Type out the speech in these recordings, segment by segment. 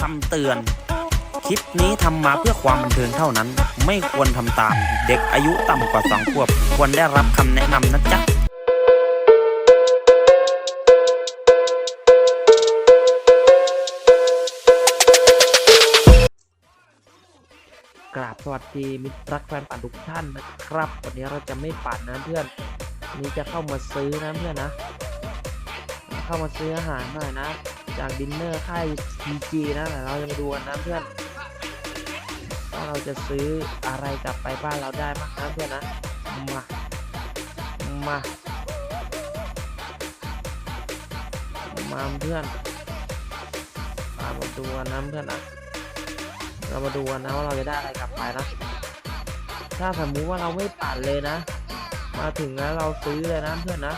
คำเตือน คลิปนี้ทำมาเพื่อความบันเทิงเท่านั้น ไม่ควรทำตาม เด็กอายุต่ำกว่าสองขวบ ควรได้รับคำแนะนำนะจ๊ะ กราบสวัสดีมิตรรักแฟนปั่นทุกท่านนะครับ วันนี้เราจะไม่ปั่นนะเพื่อนวันนี้จะเข้ามาซื้อนะเพื่อนนะ เข้ามาซื้ออาหารหน่อยนะ จากดินเนอร์ค่าย PG นะเดี๋ยวเราจะมาดูกันนะเพื่อนว่าเราจะซื้ออะไรกลับไปบ้านเราได้บ้างนะเพื่อนนะมามามาเพื่อนมามาดูกันนะเพื่อนนะเรามาดูกันนะว่าเราจะได้อะไรกลับไปนะ ถ้าสมมุติว่าเราไม่ปั่นเลยนะ มาถึงแล้วเราซื้อเลยนะเพื่อนนะ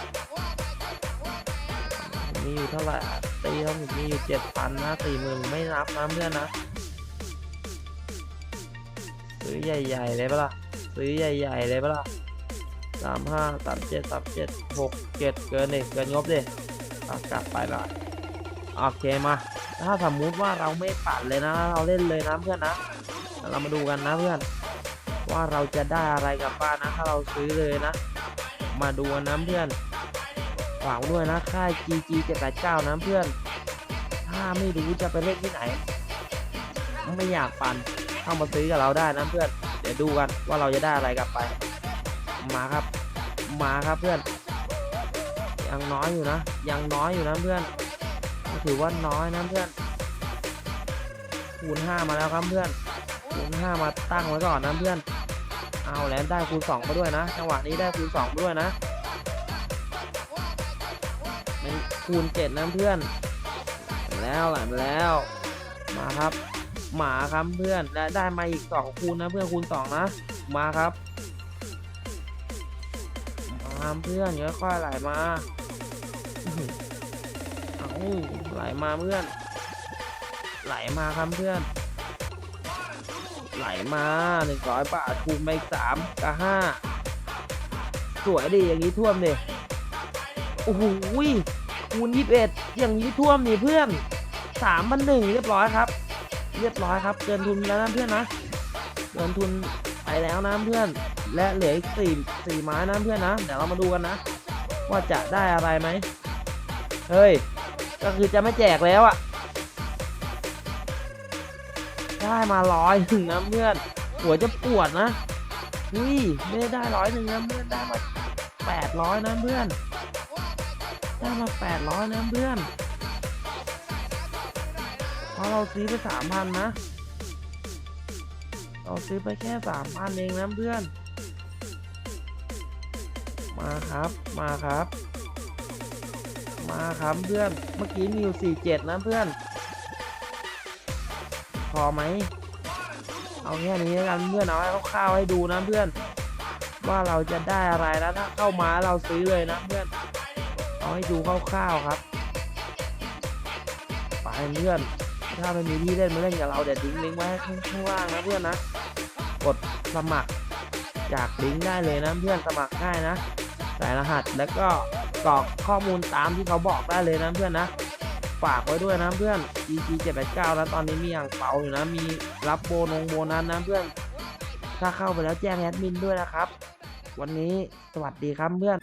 มีอยู่เท่าไหร่ ตีเท่าผมมีอยู่เจ็ดพันนะสี่หมื่นไม่นับนะเพื่อนนะ ซื้อใหญ่ๆเลยปะล่ะ ซื้อใหญ่ๆเลยปะล่ะสามห้าสามเจ็ดสามเจ็ดหกเจ็ดเกินดิเกินงบดิเอากลับไปละโอเคมาถ้าสมมุติว่าเราไม่ปัดเลยนะ เราเล่นเลยนะเพื่อนนะเรามาดูกันนะเพื่อน ว่าเราจะได้อะไรกลับบ้านนะ ถ้าเราซื้อเลยนะ มาดูนะเพื่อน ฝากด้วยนะค่าย GG 789นะเพื่อน ถ้าไม่รู้จะไปเล่นที่ไหน ไม่อยากปั่นเข้ามาซื้อกับเราได้นะเพื่อน เดี๋ยวดูกันว่าเราจะได้อะไรกลับไป มาครับ มาครับเพื่อน ยังน้อยอยู่นะ ยังน้อยอยู่นะเพื่อน ถือว่าน้อยนะเพื่อน คูณห้ามาแล้วครับเพื่อน คูณห้ามาตั้งไว้ก่อนนะเพื่อน เอาแล้วได้คูณสองมาด้วยนะ จังหวะนี้ได้คูณสองมาด้วยนะ คูณเจ็ดนะเพื่อน แล้วไหลมาแล้ว มาครับ หมาครับเพื่อน และได้มาอีกสองคูณนะเพื่อนคูณสองนะ มาครับมาเพื่อนค่อยๆไหลมาอื้อหือเอาไหลมาเพื่อน ไหลมาครับเพื่อน ไหลมาหนึ่งร้อยบาทคูณไปอีกสามกับห้าสวยดีอย่างนี้ท่วมดิโอ้โห คูณยี่สิบเอ็ดอย่างนี้ท่วมนี่เพื่อนสามพันหนึ่งเรียบร้อยครับ เรียบร้อยครับ เกินทุนแล้วนะเพื่อนนะ เกินทุนไปแล้วนะเพื่อน และเหลืออีกสี่สี่ไม้นะเพื่อนนะ เดี๋ยวเรามาดูกันนะ ว่าจะได้อะไรไหม เฮ้ย ก็คือจะไม่แจกแล้วอะได้มาร้อยหนึ่งนะเพื่อน หัวจะปวดนะอุ้ยไม่ได้ได้ร้อยหนึ่งนะเพื่อน ได้มาแปดร้อยนะเพื่อน ได้มาแปดร้อยนะเพื่อนเพราะเราซื้อไปสามพันนะ เราซื้อไปแค่สามพันเองนะเพื่อน มาครับ มาครับ มาครับเพื่อน เมื่อกี้มีอยู่สี่เจ็ดนะเพื่อน พอไหม เอาแค่นี้แล้วกันเพื่อน เอาให้คร่าวๆให้ดูนะเพื่อน ว่าเราจะได้อะไรนะถ้าเข้ามาเราซื้อเลยนะเพื่อน เอาให้ดูคร่าวๆครับไปเพื่อน ถ้าไม่มีที่เล่นมาเล่นกับเราเดี๋ยวทิ้งลิงก์ไว้ข้างล่างนะเพื่อนนะ กดสมัครจากลิงก์ได้เลยนะเพื่อนสมัครง่ายนะใส่รหัสแล้วก็กรอกข้อมูลตามที่เขาบอกได้เลยนะเพื่อนนะฝากไว้ด้วยนะเพื่อน GG 789นะตอนนี้มีอย่างเป๋าอยู่นะมีรับโบนงโบนัสนะเพื่อนถ้าเข้าไปแล้วแจ้งแอดมินด้วยนะครับ วันนี้สวัสดีครับเพื่อน